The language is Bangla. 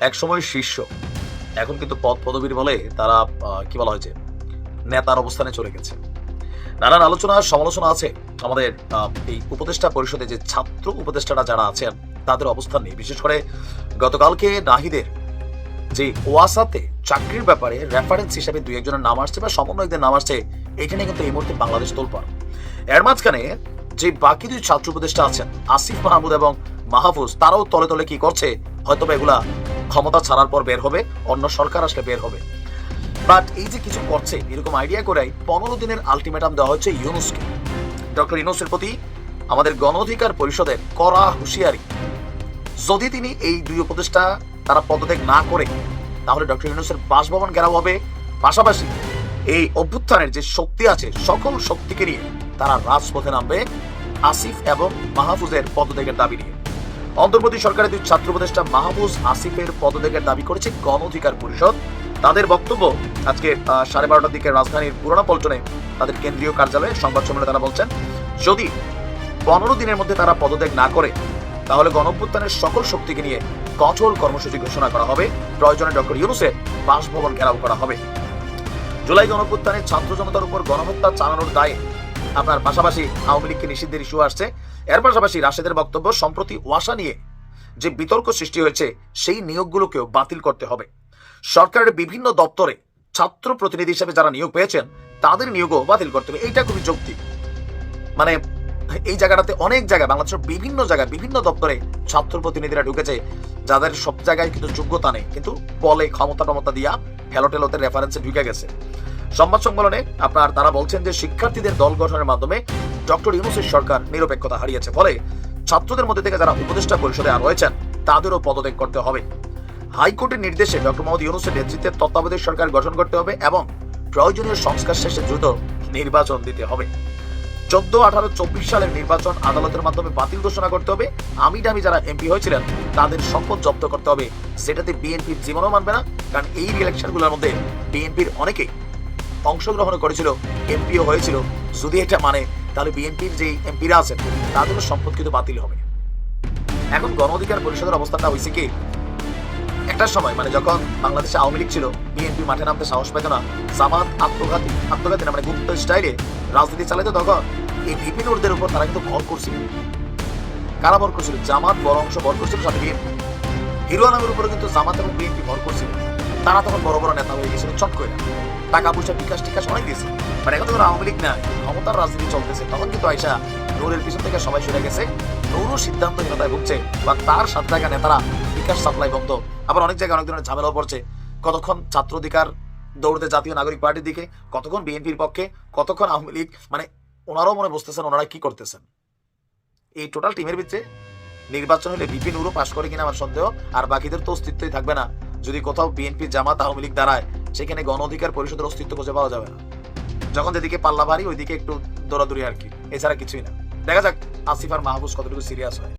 একসময় শীর্ষ এখন কিন্তু পদ পদবীর বলে তারা কি বলা হয়েছে নেতার অবস্থানে চলে গেছে। নানান আলোচনা, সমালোচনা আছে। আমাদের এই উপদেষ্টা পরিষদে যে ছাত্র উপদেষ্টারা যারা আছেন, তাদের অবস্থান নিয়ে। বিশেষ করে গতকালকে নাহিদের যে ওয়াসাতে চাকরির ব্যাপারে রেফারেন্স হিসেবে দুই একজনের নাম আসছে বা সমন্বয়কদের নাম আসছে, এখানে কিন্তু এই মুহূর্তে বাংলাদেশ তোলপাড়। এর মাঝখানে যে বাকি দুই ছাত্র উপদেষ্টা আছেন, আসিফ মাহমুদ এবং মাহফুজ, তারাও তলে তলে কি করছে হয়তো এগুলা ক্ষমতা ছাড়ার পর বের হবে, অন্য সরকার আসলে বের হবে। বাট এই যে কিছু করছে, এরকম আইডিয়া করেই পনেরো দিনের আলটিমেটাম দেওয়া হচ্ছে ইউনুসকে। ডক্টর ইউনুসের প্রতি আমাদের গণ অধিকার পরিষদের কড়া হুঁশিয়ারি। যদি তিনি এই দুই উপদেষ্টা তারা পদত্যাগ না করে, তাহলে ডক্টর ইউনুসের বাসভবন ঘেরাও হবে। পাশাপাশি এই অভ্যুত্থানের যে শক্তি আছে, সকল শক্তিকে নিয়ে তারা রাজপথে নামবে আসিফ এবং মাহফুজের পদত্যাগের দাবি নিয়ে। অন্তর্বর্তী সরকারের দুই ছাত্র উপদেষ্টা মাহফুজ আসিফের পদত্যাগের দাবি করেছে গণ অধিকার পরিষদ। তাদের বক্তব্য আজকে সাড়ে বারোটার দিকে রাজধানীর পুরোনো পল্টনে তাদের কেন্দ্রীয় কার্যালয়ে সংবাদ সম্মেলনে তারা বলছেন, যদি পনেরো দিনের মধ্যে তারা পদত্যাগ না করে, তাহলে গণঅভ্যুত্থানের সকল শক্তিকে নিয়ে কঠোর কর্মসূচি ঘোষণা করা হবে। প্রয়োজনে ডক্টর ইউনুসের বাসভবন ঘেরাও করা হবে। জুলাই গণঅভ্যুত্থানে ছাত্র জনতার উপর গণহত্যা চালানোর দায়ে আপনার পাশাপাশি আওয়ামী লীগকে নিষিদ্ধের ইস্যু আসছে। এর পাশাপাশি রাশেদের বক্তব্য সম্প্রতি ওয়াসা নিয়ে যে বিতর্ক সৃষ্টি হয়েছে, সেই নিয়োগগুলোকেও বাতিল করতে হবে। সরকারের বিভিন্ন দপ্তরে ছাত্র প্রতিনিধি হিসেবে যারা নিয়োগ পেয়েছেন, তাদের নিয়োগও বাতিল করতে হবে। এইটা খুবই যৌক্তিক। মানে এই জায়গাটাতে অনেক জায়গায়, বাংলাদেশের বিভিন্ন জায়গায়, বিভিন্ন দপ্তরে ছাত্র প্রতিনিধিরা ঢুকেছে, যাদের সব জায়গায় কিন্তু যোগ্যতা নেই। কিন্তু বলে ক্ষমতা টমতা দিয়া হেলো টেলোতে রেফারেন্সে ঢুকে গেছে। সংবাদ সম্মেলনে আপনার তারা বলছেন যে শিক্ষার্থীদের দল গঠনের মাধ্যমে ডক্টর ইউনুসের সরকার নিরপেক্ষতা হারিয়েছে। ফলে ছাত্রদের মধ্যে থেকে যারা উপদেষ্টা পরিষদে আর রয়েছেন, তাদেরও পদত্যাগ করতে হবে। হাইকোর্টের নির্দেশে ডক্টর মোহাম্মদ ইউনুসের নেতৃত্বে তত্ত্বাবধায়ক সরকার গঠন করতে হবে এবং প্রয়োজনীয় সংস্কার শেষে দ্রুত নির্বাচন দিতে হবে। চোদ্দ আঠারো চব্বিশ সালের নির্বাচন আদালতের মাধ্যমে বাতিল ঘোষণা করতে হবে। আমি ডামি যারা এমপি হয়েছিলেন, তাদের সম্পদ জব্দ করতে হবে। সেটাতে বিএনপির জীবনও মানবে না, কারণ এই ইলেকশনগুলোর মধ্যে বিএনপির অনেকেই অংশগ্রহণ করেছিল, এমপিও হয়েছিল। যদি এটা মানে তাহলে বিএনপির যে এমপিরা আছেন তাদেরও সম্পদ কিন্তু বাতিল হবে এখন গণ অধিকার পরিষদের অবস্থাটা হয়েছে কি? একটা সময় মানে যখন বাংলাদেশে আওয়ামী লীগ ছিল, বিএনপি মাঠে নামতে সাহস পেত না, জামাত আত্মঘাতী আত্মঘাতী মানে গুপ্ত স্টাইলে রাজনীতি চালাইতো তখন, এই ভিপিনুরদের উপর তারা কিন্তু ভর করছিল। কারা ভর করছিল? জামাত বড় অংশ ভর করছিল সাথে বিএনপি। হিরো আলমের উপরে কিন্তু জামাত এবং বিএনপি ভর করছিল। তারা তখন বড় বড় নেতা হয়ে গেছিল, চট করে। টাকা পয়সা বিকাশ টিকাশ অনেক দিয়েছে। মানে এখন তখন আওয়ামী লীগ না ক্ষমতার রাজনীতি চলতেছে, তখন কিন্তু আইসা নূরের পিছন থেকে সবাই সরে গেছে, নূরও সিদ্ধান্তহীনতায় ভুগছে, বা তার সাত জায়গা নেতারা বিকাশ সাপ্লাই বন্ধ। আবার অনেক জায়গায় অনেক ধরনের ঝামেলাও পড়ছে। কতক্ষণ ছাত্র অধিকার দৌড়তে জাতীয় নাগরিক পার্টির দিকে, কতক্ষণ বিএনপির পক্ষে, কতক্ষণ আওয়ামী লীগ মানে ওনারাও মনে বসতেছেন ওনারা কি করতেছেন। এই টোটাল টিমের ভিতরে নির্বাচন হলে বিপি নুরও পাশ করে কিনা আমার সন্দেহ, আর বাকিদের তো অস্তিত্বই থাকবে না। যদি কোথাও বিএনপি জামাত আওয়ামী লীগ দাঁড়ায়, সেখানে গণ অধিকার পরিষদের অস্তিত্ব খুঁজে পাওয়া যাবে না। যখন যেদিকে পাল্লা ভারী ওইদিকে একটু দৌড়াদৌড়ি আর কি। এছাড়া কিছুই না। দেখা যাক, আসিফ আর কতটুকু সিরিয়াস হয়।